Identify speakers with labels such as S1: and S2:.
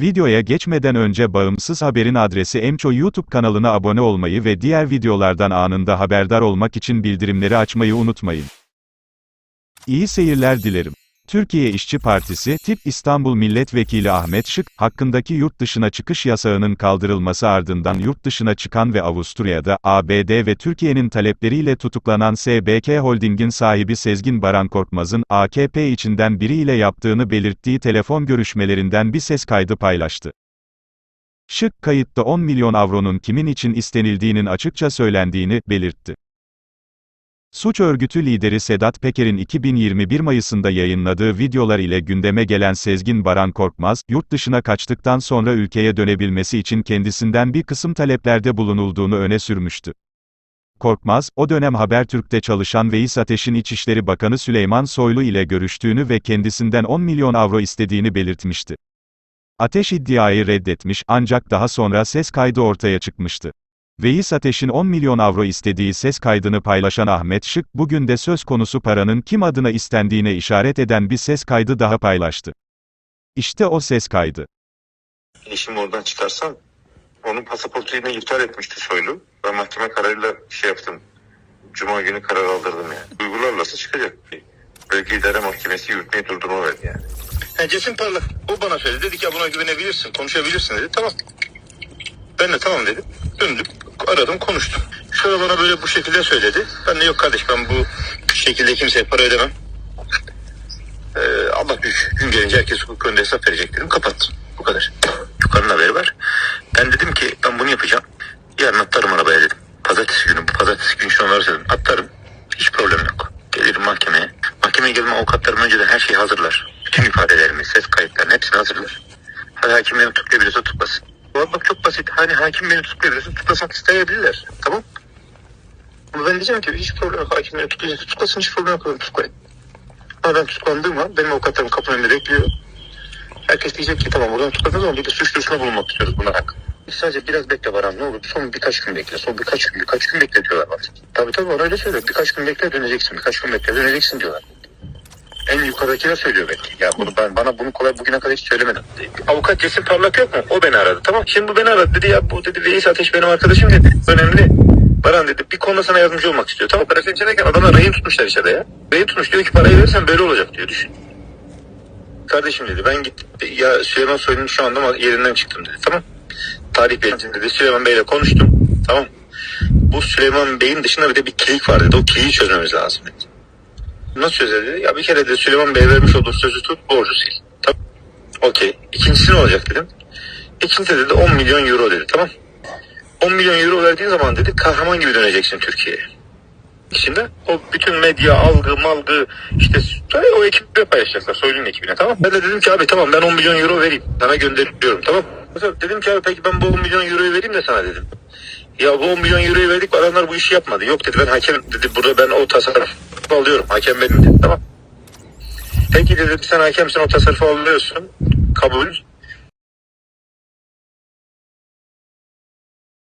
S1: Videoya geçmeden önce Bağımsız Haber'in adresi Emço YouTube kanalına abone olmayı ve diğer videolardan anında haberdar olmak için bildirimleri açmayı unutmayın. İyi seyirler dilerim. Türkiye İşçi Partisi, Tip İstanbul Milletvekili Ahmet Şık, hakkındaki yurt dışına çıkış yasağının kaldırılması ardından yurt dışına çıkan ve Avusturya'da, ABD ve Türkiye'nin talepleriyle tutuklanan SBK Holding'in sahibi Sezgin Baran Korkmaz'ın, AKP içinden biriyle yaptığını belirttiği telefon görüşmelerinden bir ses kaydı paylaştı. Şık, kayıtta 10 milyon avronun kimin için istenildiğinin açıkça söylendiğini, belirtti. Suç örgütü lideri Sedat Peker'in 2021 Mayıs'ında yayınladığı videolar ile gündeme gelen Sezgin Baran Korkmaz, yurt dışına kaçtıktan sonra ülkeye dönebilmesi için kendisinden bir kısım taleplerde bulunulduğunu öne sürmüştü. Korkmaz, o dönem Habertürk'te çalışan Veys Ateş'in İçişleri Bakanı Süleyman Soylu ile görüştüğünü ve kendisinden 10 milyon avro istediğini belirtmişti. Ateş iddiayı reddetmiş, ancak daha sonra ses kaydı ortaya çıkmıştı. Veys Ateş'in 10 milyon avro istediği ses kaydını paylaşan Ahmet Şık, bugün de söz konusu paranın kim adına istendiğine işaret eden bir ses kaydı daha paylaştı. İşte o ses kaydı.
S2: eşimi oradan çıkarsam onun pasaportunu iptal etmişti Soylu. Ben mahkeme kararıyla şey yaptım. Cuma günü karar aldırdım yani. Uygularlarsa çıkacak. Bölge İdare Mahkemesi yürütmeyi durdurma verdi yani.
S3: Ha, Cesim Parlak o bana söyledi. Dedi ki ya buna güvenebilirsin, konuşabilirsin dedi. Tamam. Ben de tamam dedim. Döndüm, aradım, konuştum. Şöyle bana böyle bu şekilde söyledi. Ben de yok kardeş ben bu şekilde kimseye para ödemem. Ee, Allah büyük. Gün gelince herkes hukuk önünde hesap verecek dedim. Kapattım. Bu kadar. Yukarının haberi var. Ben dedim ki ben bunu yapacağım. Yarın atlarım arabaya dedim. Pazartesi günü, bu pazartesi günü şu onları söyledim. Atlarım. Hiç problem yok. Gelirim mahkemeye. Mahkemeye gelme avukatlarım önceden her şeyi hazırlar. Bütün ifadelerimi, ses kayıtlarını hepsini hazırlar. Hadi hakim beni tutuklayabiliyorsa tutuklasın. Hani hakim beni tutuklayabiliyorsa tutuklasak isteyebilirler. Tamam. Ama ben diyeceğim ki hiç problem yok. Hakim beni tutuklayacaksa tutuklasın hiç problem yok. Tutuklayın. Ama ben tutuklandığım an benim avukatlarım kapının önünde bekliyor. Herkes diyecek ki tamam buradan tutukladığınız zaman bir de suç duyurusunda bulunmak istiyoruz buna hak. Sadece biraz bekle Baran ne olur. Son birkaç gün bekle. Son birkaç gün, birkaç gün bekle diyorlar bana. Tabii tabii ona öyle söylüyor. Birkaç gün bekle döneceksin. Birkaç gün bekle döneceksin diyorlar. En yukarıdakiler söylüyor belki. Ya bunu ben bana bunu kolay bugüne kadar hiç söylemedim. Avukat Cesim Parlak yok mu? O beni aradı. Tamam. Şimdi bu beni aradı dedi ya bu dedi Veys Ateş benim arkadaşım dedi. Önemli. Baran dedi bir konuda sana yardımcı olmak istiyor. Tamam operasyon içindeyken adamlar rehin tutmuşlar içeride ya. Rehin tutmuş diyor ki parayı verirsen böyle olacak diyor düşün. Kardeşim dedi ben gittim ya Süleyman Soylu'nun şu anda yerinden çıktım dedi. Tamam. Tarih Bey'in dedi Süleyman Bey'le konuştum. Tamam. Bu Süleyman Bey'in dışında bir de bir kilik var dedi. O kiliği çözmemiz lazım dedi. Nasıl çözer dedi. Ya bir kere de Süleyman Bey vermiş olduğu sözü tut borcu sil. Tamam. Okey. İkincisi ne olacak dedim. İkincisi dedi 10 milyon euro dedi. Tamam. 10 milyon euro verdiğin zaman dedi kahraman gibi döneceksin Türkiye'ye. İçinde o bütün medya, algı, malgı işte o ekiple paylaşacaklar. Soylu'nun ekibine tamam Ben de dedim ki abi tamam ben 10 milyon euro vereyim. Sana gönderiyorum tamam. Mesela dedim ki abi peki ben bu 10 milyon euroyu vereyim de sana dedim. Ya bu 10 milyon euroyu verdik adamlar bu işi yapmadı. Yok dedi ben hakem dedi burada ben o tasarruf alıyorum. Hakem benim dedi tamam. Peki dedim sen hakemsin o tasarrufu alıyorsun. Kabul.